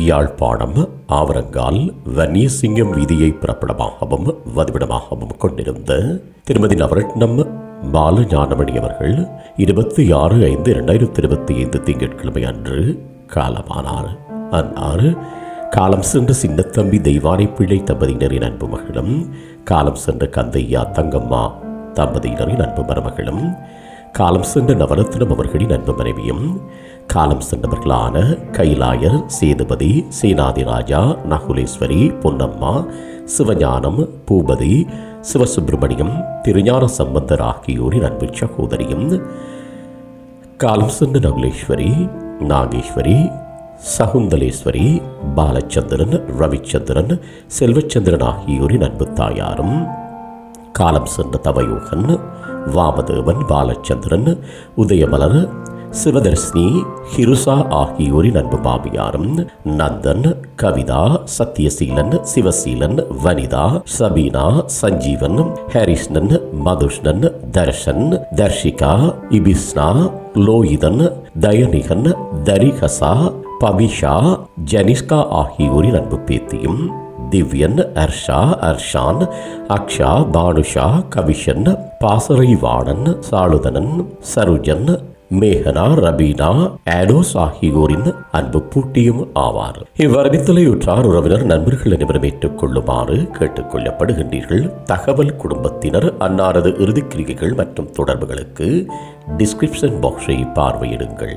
யாழ்ப்பாணம் ஆவரங்கால் வன்னியசிங்கம் வீதியை பிறப்பிடமாகவும் வதிவிடமாகவும் கொண்டிருந்த திருமதி நவரட்னம் பாலஞானமணி அவர்கள் இருபத்தி ஆறு ஐந்து இரண்டாயிரத்தி இருபத்தி ஐந்து திங்கட்கிழமை அன்று காலமானார். அன்னார் காலம் சென்ற சின்னத்தம்பி தெய்வானை பிள்ளை தம்பதியினரின் அன்பு மகளும் காலம் சென்ற கந்தையா தங்கம்மா தம்பதியினரின் அன்பு மருமகளும் காலம் சென்ற நவரத்னம் அவர்களின் அன்பு மனைவியும் காலம் சென்றவர்களான கைலாயர் சேதுபதி சேனாதிராஜா நகுலேஸ்வரி பொன்னம்மா சிவஞானம் பூபதி சிவசுப்பிரமணியம் திருஞான சம்பந்தர் ஆகியோரின் அன்பு சகோதரியும் காலம் சென்ற நகுலேஸ்வரி நாகேஸ்வரி சகுந்தலேஸ்வரி பாலச்சந்திரன் ரவிச்சந்திரன் செல்வச்சந்திரன் ஆகியோரின் அன்பு தாயாரும் காலம் சென்ற தவயோகன் வாமதேவன் பாலச்சந்திரன் உதயமலர் சிவதர்ஷினி ஹிருசா ஆகியோரின் அன்பு மாமியாரும் நந்தன் கவிதா சத்யசீலன் சிவசீலன் வனிதா சபீனா சஞ்சீவன் ஹரிஷ்ணன் மதுஷ்ணன் தர்ஷன் தர்ஷிகா இபிஸ்னா லோயிதன் தயனிகன் தரிகசா பபிஷா ஜனிஷ்கா ஆகியோரின் அன்பு பேத்தியும் திவ்யன் அர்ஷா அர்ஷான் அக்ஷா பானுஷா கவிஷன் பாசறைவாணன் சாளுதனன் சருஜன் மேகனா ரபீனா ஆடோஸ் ஆகியோரின் அன்பு பூட்டியும் ஆவார். இவ்வரவித்தலையுற்றார் உறவினர் நண்பர்கள் அனைவரும் ஏற்றுக்கொள்ளுமாறு கேட்டுக்கொள்ளப்படுகின்றீர்கள் தகவல் குடும்பத்தினர் அன்னாரது இறுதிக்கிரிகைகள் மற்றும் தொடர்புகளுக்கு டிஸ்கிரிப்ஷன் பாக்ஸை பார்வையிடுங்கள்.